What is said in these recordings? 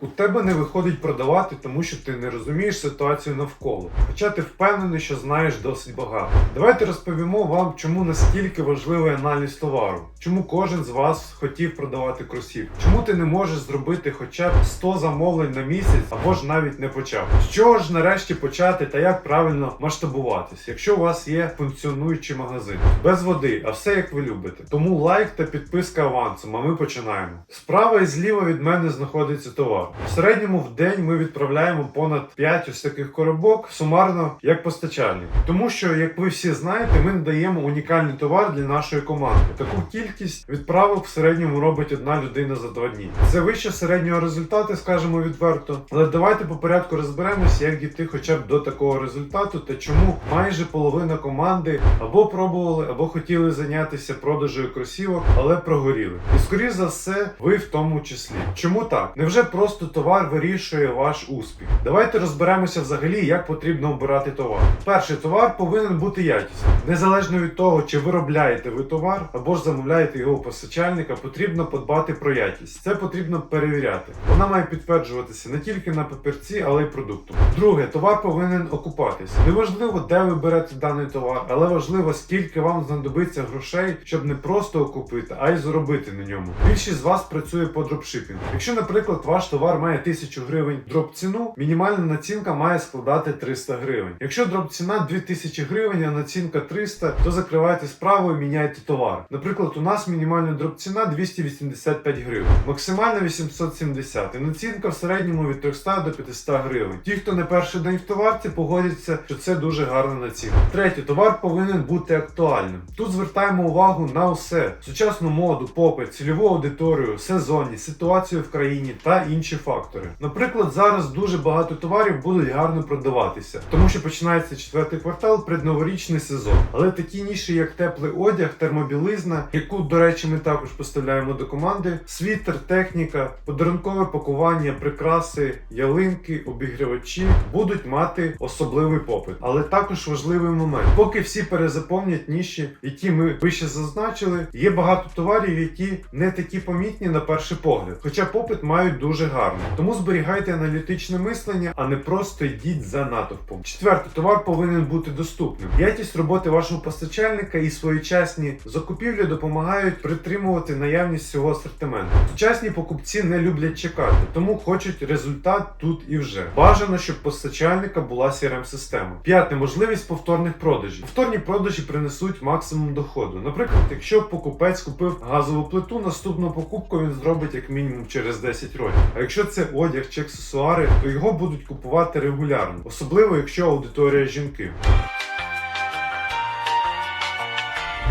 У тебе не виходить продавати, тому що ти не розумієш ситуацію навколо. Хоча ти впевнений, що знаєш досить багато. Давайте розповімо вам, чому настільки важливий аналіз товару, чому кожен з вас хотів продавати кросівки, чому ти не можеш зробити хоча б 100 замовлень на місяць або ж навіть не почав. З чого ж нарешті почати та як правильно масштабуватись, якщо у вас є функціонуючий магазин без води, а все як ви любите. Тому лайк та підписка авансом, а ми починаємо. Справа і зліва від мене знаходиться товар. В середньому в день ми відправляємо понад 5 ось таких коробок сумарно як постачальник. Тому що, як ви всі знаєте, ми надаємо унікальний товар для нашої команди. Таку кількість відправок в середньому робить одна людина за два дні. Це вище середнього результату, скажемо відверто. Але давайте по порядку розберемося, як дійти хоча б до такого результату та чому майже половина команди або пробували, або хотіли зайнятися продажею кросівок, але прогоріли. І скоріш за все, ви в тому числі. Чому так? Невже просто товар вирішує ваш успіх? Давайте розберемося взагалі, як потрібно обирати товар. Перший товар повинен бути якісним. Незалежно від того, чи виробляєте ви товар або ж замовляєте його у постачальника, потрібно подбати про якість. Це потрібно перевіряти. Вона має підтверджуватися не тільки на папірці, але й продуктом. Друге, товар повинен окупатись. Неважливо, де ви берете даний товар, але важливо, скільки вам знадобиться грошей, щоб не просто окупити, а й заробити на ньому. Більшість з вас працює по дропшипінгу. Якщо, наприклад, ваш товар має 1000 гривень дроп ціну, мінімальна націнка має складати 300 гривень. Якщо дроп ціна 2000 гривень, а націнка 300, то закривайте справу і міняйте товар. Наприклад, у нас мінімальна дроп ціна 285 гривень, максимальна 870, і націнка в середньому від 300 до 500 гривень. Ті, хто не перший день в товарці, погодяться, що це дуже гарна націнка. Третє, товар повинен бути актуальним. Тут звертаємо увагу на усе: сучасну моду, попит, цільову аудиторію, сезонність, ситуацію в країні та інші фактори. Наприклад, зараз дуже багато товарів будуть гарно продаватися, тому що починається четвертий квартал, предноворічний сезон. Але такі ніші, як теплий одяг, термобілизна, яку, до речі, ми також поставляємо до команди, світер, техніка, подарункове пакування, прикраси, ялинки, обігрівачі будуть мати особливий попит. Але також важливий момент. Поки всі перезаповнять ніші, які ми вище зазначили, є багато товарів, які не такі помітні на перший погляд, хоча попит мають дуже гарний. Тому зберігайте аналітичне мислення, а не просто йдіть за натовпом. Четверте, товар повинен бути доступним. Якість роботи вашого постачальника і своєчасні закупівлі допомагають притримувати наявність цього асортименту. Сучасні покупці не люблять чекати, тому хочуть результат тут і вже. Бажано, щоб постачальника була crm система П'яте можливість повторних продажів. Повторні продажі принесуть максимум доходу. Наприклад, якщо покупець купив газову плиту, наступну покупку він зробить як мінімум через 10 років. А якщо це одяг чи аксесуари, то його будуть купувати регулярно, особливо якщо аудиторія жінки.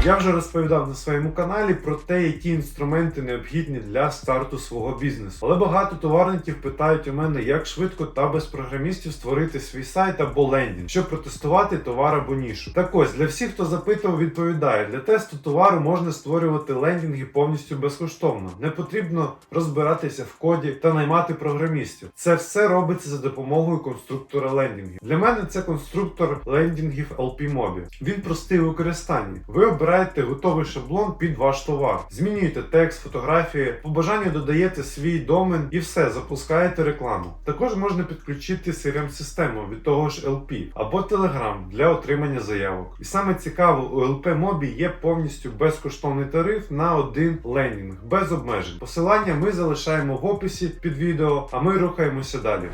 Я вже розповідав на своєму каналі про те, які інструменти необхідні для старту свого бізнесу. Але багато товарників питають у мене, як швидко та без програмістів створити свій сайт або лендінг, щоб протестувати товар або нішу. Так ось для всіх, хто запитував, відповідає для тесту товару можна створювати лендінги повністю безкоштовно. Не потрібно розбиратися в коді та наймати програмістів. Це все робиться за допомогою конструктора лендінгів. Для мене це конструктор лендінгів LP Mobi. Він простий у використанні. Ви обираєте готовий шаблон під ваш товар, змінюєте текст, фотографії, по бажанню додаєте свій домен і все, запускаєте рекламу. Також можна підключити crm систему від того ж LP або Telegram для отримання заявок. І саме цікаво, у LP Mobi є повністю безкоштовний тариф на один лендінг без обмежень. Посилання ми залишаємо в описі під відео, а ми рухаємося далі.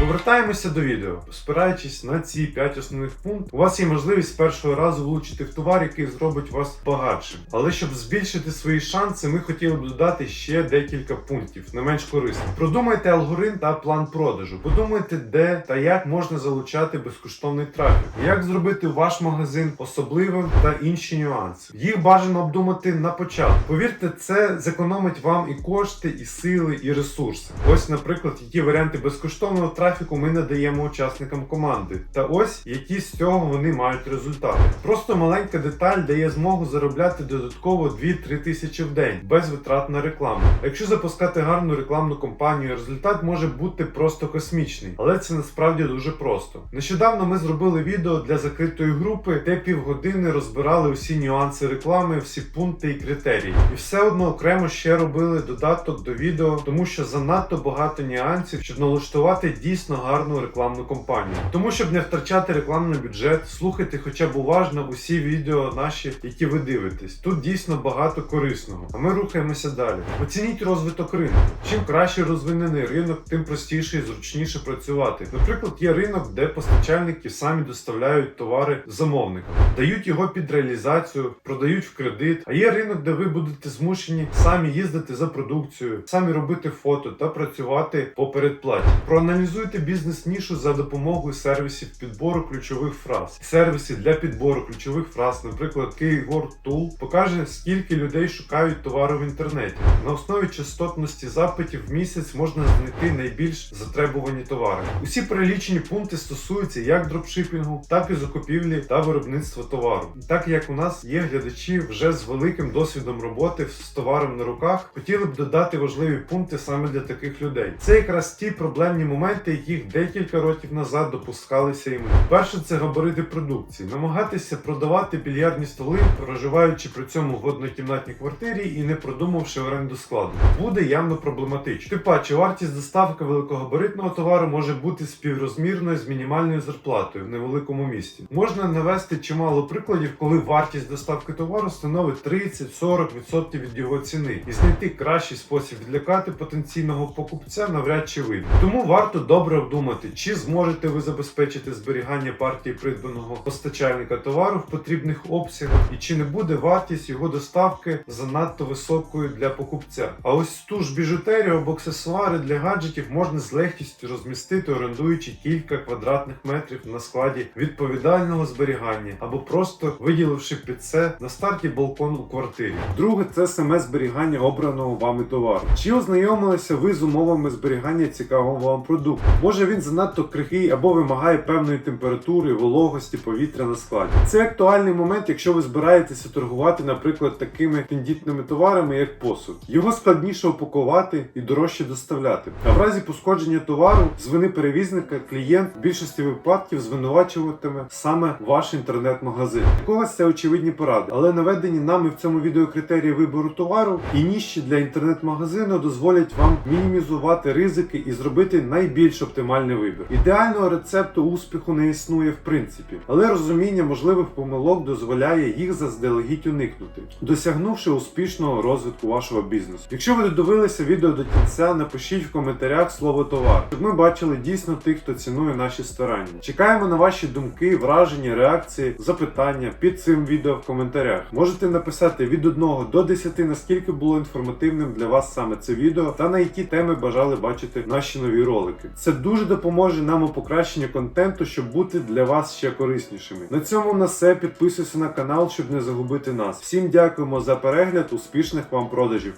Повертаємося до відео. Спираючись на ці 5 основних пунктів, у вас є можливість першого разу влучити в товар, який зробить вас багатшим. Але щоб збільшити свої шанси, ми хотіли б додати ще декілька пунктів, не менш корисних. Продумайте алгоритм та план продажу. Подумайте, де та як можна залучати безкоштовний трафік, як зробити ваш магазин особливим та інші нюанси. Їх бажано обдумати на початку. Повірте, це зекономить вам і кошти, і сили, і ресурси. Ось, наприклад, які варіанти безкоштовного трафіку трафіку ми надаємо учасникам команди. Та ось які з цього вони мають результати. Просто маленька деталь дає змогу заробляти додатково 2-3 тисячі в день без витрат на рекламу. Якщо запускати гарну рекламну кампанію, результат може бути просто космічний, але це насправді дуже просто. Нещодавно ми зробили відео для закритої групи, де півгодини розбирали усі нюанси реклами, всі пункти і критерії. І все одно окремо ще робили додаток до відео, тому що занадто багато нюансів, щоб налаштувати дійсно гарну рекламну кампанію. Тому щоб не втрачати рекламний бюджет, слухайте хоча б уважно усі відео наші, які ви дивитесь. Тут дійсно багато корисного. А ми рухаємося далі. Оцініть розвиток ринку. Чим краще розвинений ринок, тим простіше і зручніше працювати. Наприклад, є ринок, де постачальники самі доставляють товари замовникам, дають його під реалізацію, продають в кредит. А є ринок, де ви будете змушені самі їздити за продукцією, самі робити фото та працювати по передплаті. Проаналізуйте бізнес-нішу за допомогою сервісів підбору ключових фраз. Сервіси для підбору ключових фраз, наприклад, Keyword Tool, покаже, скільки людей шукають товари в інтернеті. На основі частотності запитів в місяць можна знайти найбільш затребувані товари. Усі перелічені пункти стосуються як дропшипінгу, так і закупівлі та виробництва товару. Так як у нас є глядачі вже з великим досвідом роботи з товаром на руках, хотіли б додати важливі пункти саме для таких людей. Це якраз ті проблемні моменти, яких декілька років назад допускалися і ми. Перше це габарити продукції. Намагатися продавати більярдні столи, проживаючи при цьому в однокімнатній квартирі і не продумавши оренду складу, буде явно проблематично. Тим паче, вартість доставки великогабаритного товару може бути співрозмірною з мінімальною зарплатою в невеликому місті. Можна навести чимало прикладів, коли вартість доставки товару становить 30-40% від його ціни, і знайти кращий спосіб відлякати потенційного покупця навряд чи вийде. Тому варто добре обдумати, чи зможете ви забезпечити зберігання партії придбаного постачальника товару в потрібних обсягах, і чи не буде вартість його доставки занадто високою для покупця. А ось ту ж біжутерію або аксесуари для гаджетів можна з легкістю розмістити, орендуючи кілька квадратних метрів на складі відповідального зберігання, або просто виділивши під це на старті балкон у квартирі. Друге це саме зберігання обраного вами товару. Чи ознайомилися ви з умовами зберігання цікавого вам продукту? Може він занадто крихкий або вимагає певної температури, вологості повітря на складі. Це актуальний момент, якщо ви збираєтеся торгувати, наприклад, такими тендітними товарами, як посуд. Його складніше упакувати і дорожче доставляти. А в разі пошкодження товару з вини перевізника клієнт в більшості випадків звинувачуватиме саме ваш інтернет-магазин. Для когось це очевидні поради, але наведені нами в цьому відео критерії вибору товару і ніжчі для інтернет-магазину дозволять вам мінімізувати ризики і зробити найбільш оптимальний вибір. Ідеального рецепту успіху не існує в принципі, але розуміння можливих помилок дозволяє їх заздалегідь уникнути, досягнувши успішного розвитку вашого бізнесу. Якщо ви додивилися відео до кінця, напишіть в коментарях слово товар, щоб ми бачили дійсно тих, хто цінує наші старання. Чекаємо на ваші думки, враження, реакції, запитання під цим відео в коментарях. Можете написати від 1 до 10, наскільки було інформативним для вас саме це відео, та на які теми бажали бачити наші нові ролики. Це дуже допоможе нам у покращенні контенту, щоб бути для вас ще кориснішими. На цьому на все. Підписуйся на канал, щоб не загубити нас. Всім дякуємо за перегляд, успішних вам продажів.